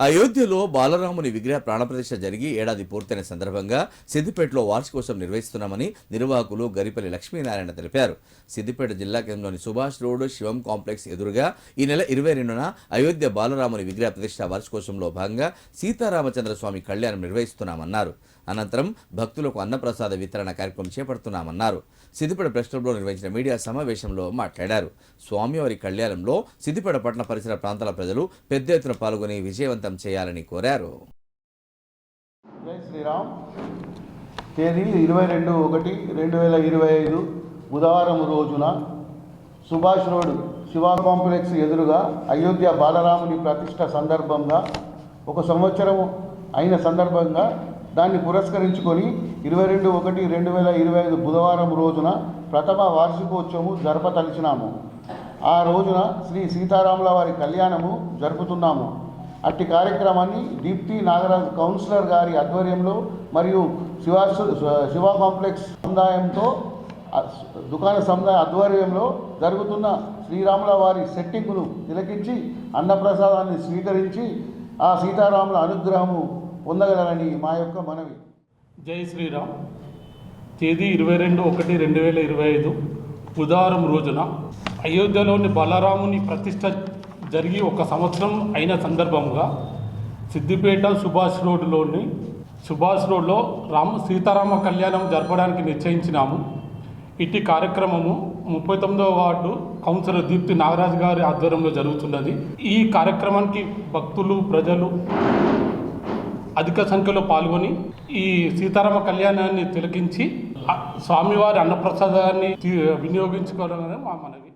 అయోధ్యలో బాలరాముని విగ్రహ ప్రాణప్రతిష్ఠ జరిగి ఏడాది పూర్తయిన సందర్భంగా సిద్దిపేటలో వార్షికోత్సవం నిర్వహిస్తున్నామని నిర్వాహకులు గరిపల్లి లక్ష్మీనారాయణ తెలిపారు. సిద్దిపేట జిల్లా కేంద్రంలోని సుభాష్ రోడ్ శివం కాంప్లెక్స్ ఎదురుగా ఈ నెల ఇరవై రెండున అయోధ్య బాలరాముని విగ్రహ ప్రతిష్ఠ వార్షికోత్సవంలో భాగంగా సీతారామచంద్ర స్వామి కళ్యాణం నిర్వహిస్తున్నామన్నారు. అనంతరం భక్తులకు అన్నప్రసాద వితరణ కార్యక్రమం చేపడుతున్నామన్నారు. సిద్దిపేట ప్రెస్ క్లబ్లో నిర్వహించిన మీడియా సమావేశంలో మాట్లాడారు. స్వామివారి కళ్యాణంలో సిద్దిపేట పట్టణ పరిసర ప్రాంతాల ప్రజలు పెద్ద ఎత్తున పాల్గొని విజయవంతం చేయాలని కోరారు. శ్రీరామ్. తేదీ ఇరవై రెండు ఒకటి రెండు వేల ఇరవై ఐదు బుధవారం రోజున సుభాష్ రోడ్ శివ కాంప్లెక్స్ ఎదురుగా అయోధ్య బాలరాముని ప్రతిష్ట సందర్భంగా ఒక సంవత్సరం అయిన సందర్భంగా దాన్ని పురస్కరించుకొని ఇరవై రెండు ఒకటి రెండు వేల ఇరవై ఐదు బుధవారం రోజున ప్రథమ వార్షికోత్సవము జరపతలిచినాము ఆ రోజున శ్రీ సీతారాముల వారి కళ్యాణము జరుపుతున్నాము. అట్టి కార్యక్రమాన్ని దీప్తి నాగరాజ్ కౌన్సిలర్ గారి ఆధ్వర్యంలో మరియు శివా శివ కాంప్లెక్స్ సముదాయంతో దుకాణ సముదాయ ఆధ్వర్యంలో జరుగుతున్న శ్రీరాముల వారి సెట్టింగ్ను తిలకించి అన్నప్రసాదాన్ని స్వీకరించి ఆ సీతారాముల అనుగ్రహము పొందగలరని మా యొక్క మనవి. జై శ్రీరామ్. తేదీ ఇరవై రెండు ఒకటి రెండు వేల ఇరవై ఐదు బుధవారం రోజున అయోధ్యలోని బలరాముని ప్రతిష్ట జరిగి ఒక సంవత్సరం అయిన సందర్భంగా సిద్దిపేట సుభాష్ రోడ్లోని సుభాష్ రోడ్లో రామ సీతారామ కళ్యాణం జరపడానికి నిశ్చయించినాము. ఇట్టి కార్యక్రమము ముప్పై తొమ్మిదవ వార్డు కౌన్సిలర్ దీప్తి నాగరాజ్ గారి ఆధ్వర్యంలో జరుగుతున్నది. ఈ కార్యక్రమానికి భక్తులు ప్రజలు అధిక సంఖ్యలో పాల్గొని ఈ సీతారామ కళ్యాణాన్ని తిలకించి స్వామివారి అన్నప్రసాదాన్ని వినియోగించుకోవడం వినియోగించుకోవాలని మా మనవి.